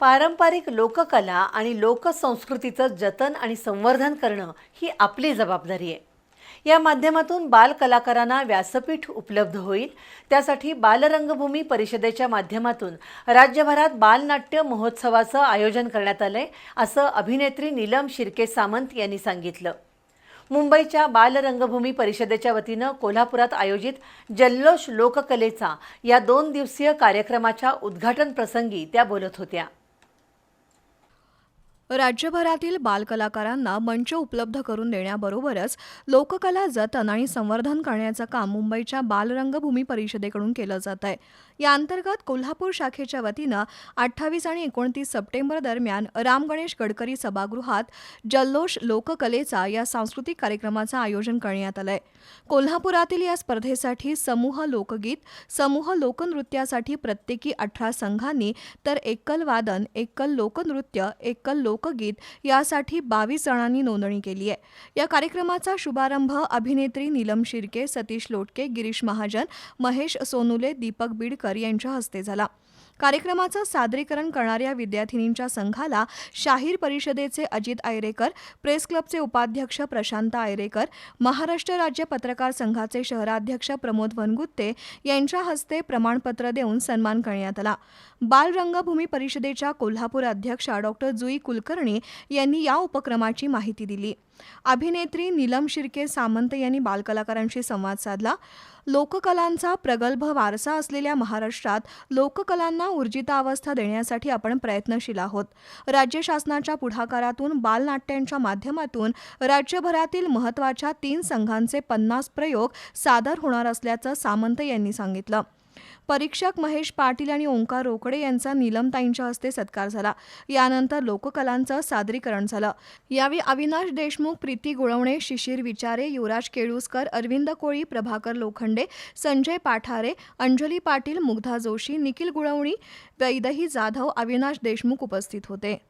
पारंपरिक लोककला आणि लोकसंस्कृतीचं जतन आणि संवर्धन करणं ही आपली जबाबदारी आहे. या माध्यमातून बालकलाकारांना व्यासपीठ उपलब्ध होईल. त्यासाठी बालरंगभूमी परिषदेच्या माध्यमातून राज्यभरात बालनाट्य महोत्सवाचं आयोजन करण्यात आलंय असं अभिनेत्री नीलम शिर्के सामंत यांनी सांगितलं. मुंबईच्या बालरंगभूमी परिषदेच्या वतीनं कोल्हापुरात आयोजित जल्लोष लोककलेचा या दोन दिवसीय कार्यक्रमाच्या उद्घाटन प्रसंगी त्या बोलत होत्या. राज्यभरातील बालकलाकारांना मंच उपलब्ध करून देण्याबरोबरच लोककला जतन आणि संवर्धन करण्याचं काम मुंबईच्या बालरंगभूमी परिषदेकडून केलं जात आहे. या अंतर्गत कोल्हापूर शाखेच्या वतीनं अठ्ठावीस आणि एकोणतीस सप्टेंबर दरम्यान राम गणेश गडकरी सभागृहात जल्लोष लोककलेचा या सांस्कृतिक कार्यक्रमाचं आयोजन करण्यात आलंय. कोल्हापुरातील या स्पर्धेसाठी समूह लोकगीत समूह लोकनृत्यासाठी प्रत्येकी अठरा संघांनी तर एकल वादन एकल लोकनृत्य एकल लोकगीत यासाठी बावीस जणांनी नोंदणी केली आहे. या कार्यक्रमाचा शुभारंभ अभिनेत्री नीलम शिर्के सतीश लोटके गिरीश महाजन महेश सोनुले दीपक बीडकर यांच्या हस्ते झाला. कार्यक्रमाचं सादरीकरण करणाऱ्या विद्यार्थिनींच्या संघाला शाहीर परिषदेचे अजित आयरेकर प्रेस क्लबचे उपाध्यक्ष प्रशांत आयरेकर महाराष्ट्र राज्य पत्रकार संघाचे शहराध्यक्ष प्रमोद वनगुत्ते यांच्या हस्ते प्रमाणपत्र देऊन सन्मान करण्यात आला. बालरंगभूमी परिषदेच्या कोल्हापूर अध्यक्षा डॉक्टर जुई कुलकर्णी यांनी या उपक्रमाची माहिती दिली. अभिनेत्री नीलम शिर्के सामंत यांनी बालकलाकारांशी संवाद साधला. लोककलांचा प्रगल्भ वारसा असलेल्या महाराष्ट्रात लोककलांना ऊर्जितावस्था देण्यासाठी आपण प्रयत्नशील आहोत. राज्य शासनाच्या पुढाकारातून बालनाट्यांच्या माध्यमातून राज्यभरातील महत्त्वाच्या तीन संघांचे पन्नास प्रयोग सादर होणार असल्याचं सामंत यांनी सांगितलं. परीक्षक महेश पाटील आणि ओंकार रोकडे यांचा नीलमताईंच्या हस्ते सत्कार झाला. यानंतर लोककलांचं सादरीकरण झालं. यावेळी अविनाश देशमुख प्रीती गुळवणे शिशिर विचारे युवराज केळुसकर अरविंद कोळी प्रभाकर लोखंडे संजय पाठारे अंजली पाटील मुग्धा जोशी निखिल गुळवणी वैदही जाधव अविनाश देशमुख उपस्थित होते.